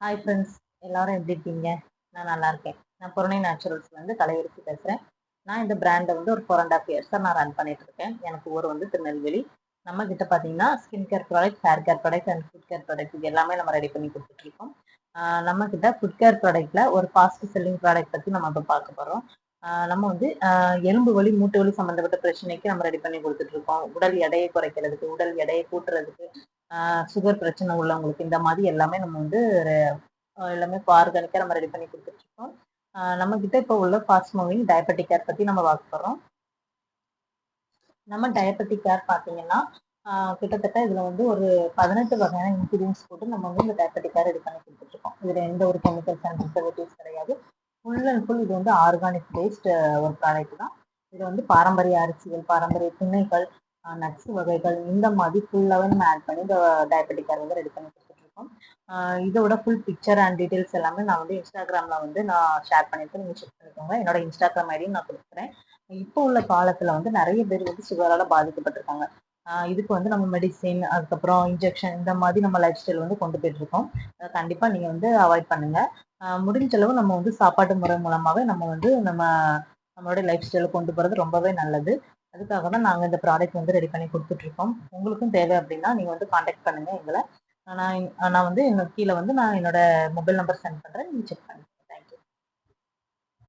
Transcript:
Hi friends எல்லாரும் எப்படி இருக்கீங்க? நான் நல்லா இருக்கேன். நான் புறணை நேச்சுரல்ஸ்லேருந்து கலையரசி பேசுகிறேன் நான் இந்த பிராண்டை வந்து ஒரு ஃபோர் அண்ட் ஆஃப் இயர்ஸாக நான் ரன் பண்ணிட்டு இருக்கேன். எனக்கு ஊர் வந்து திருநெல்வேலி. நம்ம கிட்ட பார்த்தீங்கன்னா skin care product hair care product and food care product இது எல்லாமே நம்ம ரெடி பண்ணி கொடுத்துட்ருக்கோம் நம்ம கிட்ட ஃபுட் கேர் ப்ராடக்ட்ல ஒரு ஃபாஸ்ட் செல்லிங் ப்ராடக்ட் பற்றி நம்ம இப்போ பார்க்க போகிறோம் நம்ம வந்து எலும்பு வலி மூட்டு வலி சம்மந்தப்பட்ட பிரச்சனைக்கு நம்ம ரெடி பண்ணி கொடுத்துட்ருக்கோம் உடல் எடையை குறைக்கிறதுக்கு உடல் எடையை கூட்டுறதுக்கு சுகர் பிரச்சனை உள்ளவங்களுக்கு இந்த மாதிரி எல்லாமே நம்ம வந்து எல்லாமே ஆர்கானிக்காக நம்ம ரெடி பண்ணி கொடுத்துட்ருக்கோம் நம்ம கிட்ட இப்போ உள்ள ஃபாஸ்ட் மூவிங் டயபெட்டிக் கேர் பற்றி நம்ம பார்க்க போகிறோம் நம்ம டயபெட்டிக் கேர் பார்த்தீங்கன்னா ஆஹ் கிட்டத்தட்ட இதில் வந்து ஒரு பதினெட்டு வகையான இன்க்ரீடியன்ஸ் போட்டு நம்ம வந்து இந்த டயபெட்டிக் கேர் ரெடி பண்ணி கொடுத்துட்ருக்கோம் இதில் எந்த ஒரு கெமிக்கல்ஸ் அண்ட் ப்ரிசர்வேட்டிவ்ஸ் கிடையாது. ஃபுல் அண்ட் ஃபுல் இது வந்து ஆர்கானிக் பேஸ்ட் ஒரு ப்ராடக்ட் தான். இது வந்து பாரம்பரிய அரிசிகள் பாரம்பரிய திண்ணைகள் நட்ஸ் வகைகள் இந்த மாதிரி ஃபுல்லாகவே நம்ம ஆட் பண்ணி இந்த டயபெட்டிக் கேர் வந்து ரெடி பண்ணி கொடுத்துட்ருக்கோம். இதோட ஃபுல் பிக்சர் அண்ட் டீட்டெயில்ஸ் எல்லாமே நான் வந்து இன்ஸ்டாகிராமில் வந்து நான் ஷேர் பண்ணிட்டு நீங்கள் செக் பண்ணிக்கோங்க. என்னோட இன்ஸ்டாகிராம் ஐடியும் நான் கொடுக்குறேன் இப்போ உள்ள காலத்தில் வந்து நிறைய பேர் வந்து சுகரால் பாதிக்கப்பட்டிருக்காங்க. இதுக்கு வந்து நம்ம மெடிசின் அதுக்கப்புறம் இன்ஜெக்ஷன் இந்த மாதிரி நம்ம லைஃப் ஸ்டைல் வந்து கொண்டு போயிட்டு இருக்கோம் அதை கண்டிப்பாக நீங்கள் வந்து அவாய்ட் பண்ணுங்கள் முடிஞ்ச அளவு நம்ம வந்து சாப்பாட்டு முறை மூலமாகவே நம்ம வந்து நம்ம நம்மளோட லைஃப் ஸ்டைலை கொண்டு போகிறது ரொம்பவே நல்லது. அதுக்காக தான் நாங்கள் இந்த ப்ராடக்ட் வந்து ரெடி பண்ணி கொடுத்துட்ருக்கோம் உங்களுக்கும் தேவை அப்படின்னா நீங்கள் வந்து காண்டாக்ட் பண்ணுங்கள் எங்களை. நான் நான் வந்து எங்கள் கீழே வந்து நான் என்னோட மொபைல் நம்பர் சென்ட் பண்ணுறேன் நீங்கள் செக் பண்ணுங்கள்